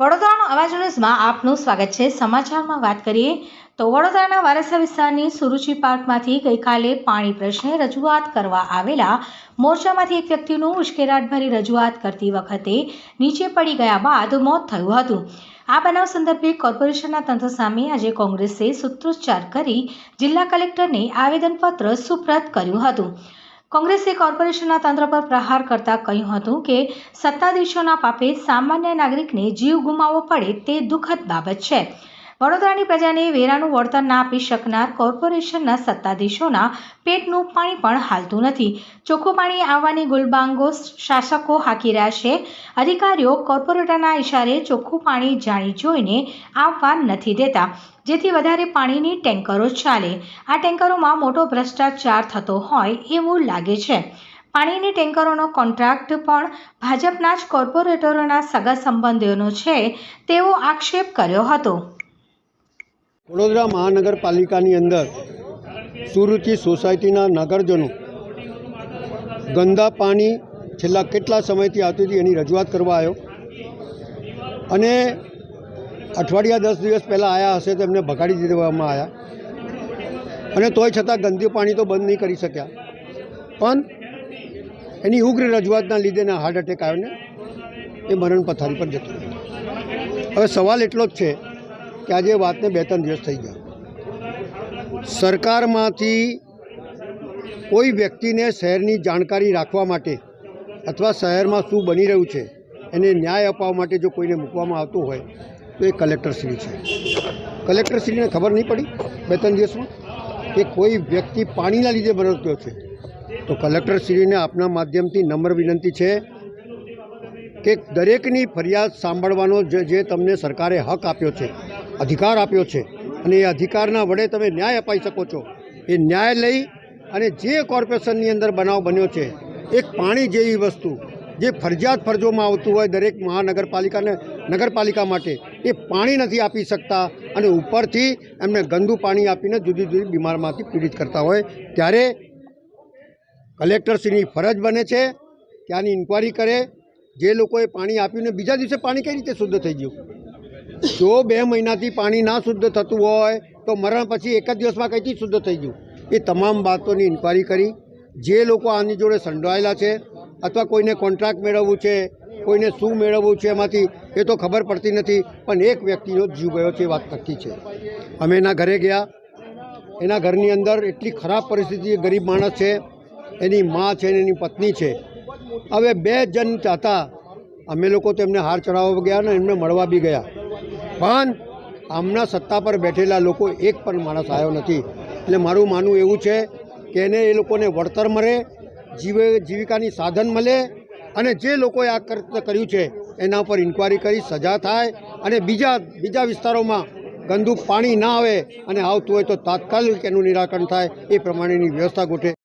વડોદરાનો અવાજ ન્યૂઝમાં આપનું સ્વાગત છે. સમાચારમાં વાત કરીએ તો વડોદરાના વારસા વિસ્તારની સુરુચિ પાર્કમાંથી ગઈકાલે પાણી પ્રશ્ને રજૂઆત કરવા આવેલા મોરચામાંથી એક વ્યક્તિનું ઉશ્કેરાટભરી રજૂઆત કરતી વખતે નીચે પડી ગયા બાદ મોત થયું હતું. આ બનાવ સંદર્ભે કોર્પોરેશનના તંત્ર સામે આજે કોંગ્રેસે સૂત્રોચ્ચાર કરી જિલ્લા કલેક્ટરને આવેદનપત્ર સુપ્રત કર્યું હતું. કોંગ્રેસે કોર્પોરેશનના તંત્ર પર પ્રહાર કરતા કહ્યું હતું કે સત્તાધીશોના પાપે સામાન્ય નાગરિકને જીવ ગુમાવવો પડે તે દુઃખદ બાબત છે. વડોદરાની પ્રજાને વેરાનું વળતર ના આપી શકનાર કોર્પોરેશનના સત્તાધીશોના પેટનું પાણી પણ હાલતું નથી. ચોખ્ખું પાણી આવવાની ગુલબાંગો શાસકો હાકી રહ્યા છે. અધિકારીઓ કોર્પોરેટરના ઇશારે ચોખ્ખું પાણી જાણી જોઈને આવવા નથી દેતા, જેથી વધારે પાણીની ટેન્કરો ચાલે. આ ટેન્કરોમાં મોટો ભ્રષ્ટાચાર થતો હોય એવું લાગે છે. પાણીની ટેન્કરોનો કોન્ટ્રાક્ટ પણ ભાજપના જ કોર્પોરેટરોના સગા સંબંધીઓનો છે, તેવો આક્ષેપ કર્યો હતો. વડોદરા મહાનગરપાલિકાની અંદર સુરુચિ સોસાયટીના નગરજનો ગંદા પાણી છેલ્લા કેટલા સમયથી આવતી હતી એની રજૂઆત કરવા આવ્યો. અને અઠવાડિયા દસ દિવસ પહેલાં આવ્યા હશે તો એમને ભગાડી દેવામાં આવ્યા અને તોય છતાં ગંદી પાણી તો બંધ નહીં કરી શક્યા. પણ એની ઉગ્ર રજૂઆતના લીધે હાર્ટ એટેક આવ્યો ને એ મરણ પથારી પર જતો હવે સવાલ એટલો જ છે કે આજે વાતને બે ત્રણ દિવસ થઈ ગયા. સરકારમાંથી કોઈ વ્યક્તિને શહેરની જાણકારી રાખવા માટે અથવા શહેરમાં શું બની રહ્યું છે, એને ન્યાય અપાવવા માટે જો કોઈને મૂકવામાં આવતું હોય, તો એ કલેક્ટરશ્રી છે. કલેક્ટરશ્રીને ખબર નહીં પડી બે ત્રણ દિવસમાં કે કોઈ વ્યક્તિ પાણીના લીધે બરતો છે. તો કલેક્ટરશ્રીને આપના માધ્યમથી નમ્ર વિનંતી છે કે દરેકની ફરિયાદ સાંભળવાનો જે જે તમને સરકારે હક આપ્યો છે અધિકાર આપ્યો છે. અને એ અધિકારના વડે તમે ન્યાય અપાઈ શકો છો. એ ન્યાય લઈ અને જે કોર્પોરેશનની અંદર બનાવ બન્યો છે, એક પાણી જેવી વસ્તુ, જે ફરજિયાત ફરજોમાં આવતું હોય દરેક મહાનગરપાલિકાને, નગરપાલિકા માટે, એ પાણી નથી આપી શકતા અને ઉપરથી એમને ગંદુ પાણી આપીને જુદી જુદી બીમારમાંથી પીડિત કરતા હોય. ત્યારે કલેક્ટરશ્રીની ફરજ બને છે ત્યાંની ઇન્કવાયરી કરે, જે લોકોએ પાણી આપ્યું ને બીજા દિવસે પાણી કઈ રીતે શુદ્ધ થઈ ગયું? જો બે મહિનાથી પાણી ના શુદ્ધ થતું હોય, તો મરણ પછી એક જ દિવસમાં કંઈથી શુદ્ધ થઈ ગયું? એ તમામ બાબતોની ઇન્કવાયરી કરી. જે લોકો આની જોડે સંડોવાયેલા છે, અથવા કોઈને કોન્ટ્રાક્ટ મેળવવું છે, કોઈને શું મેળવવું છે એમાંથી, એ તો ખબર પડતી નથી, પણ એક વ્યક્તિનો જીવ ગયો છે એ વાત નક્કી છે. અમે એના ઘરે ગયા. એના ઘરની અંદર એટલી ખરાબ પરિસ્થિતિ ગરીબ માણસ છે, એની મા છે ને એની પત્ની છે. હવે બે જણ હતા. અમે લોકો તેમને હાર ચડાવવા ગયા ને એમને મળવા બી ગયા. પણ આમના સત્તા પર બેઠેલા લોકો એક પણ માણસ આવ્યો નથી. એટલે મારું માનવું એવું છે કે એને એ લોકોને વળતર મળે, જીવે, જીવિકાની સાધન મળે અને જે લોકોએ આ કર્યું છે એના ઉપર ઇન્કવાયરી કરી સજા થાય અને બીજા બીજા વિસ્તારોમાં ગંદુ પાણી ના આવે અને આવતું હોય તો તાત્કાલિક એનું નિરાકરણ થાય એ પ્રમાણેની વ્યવસ્થા ગોઠે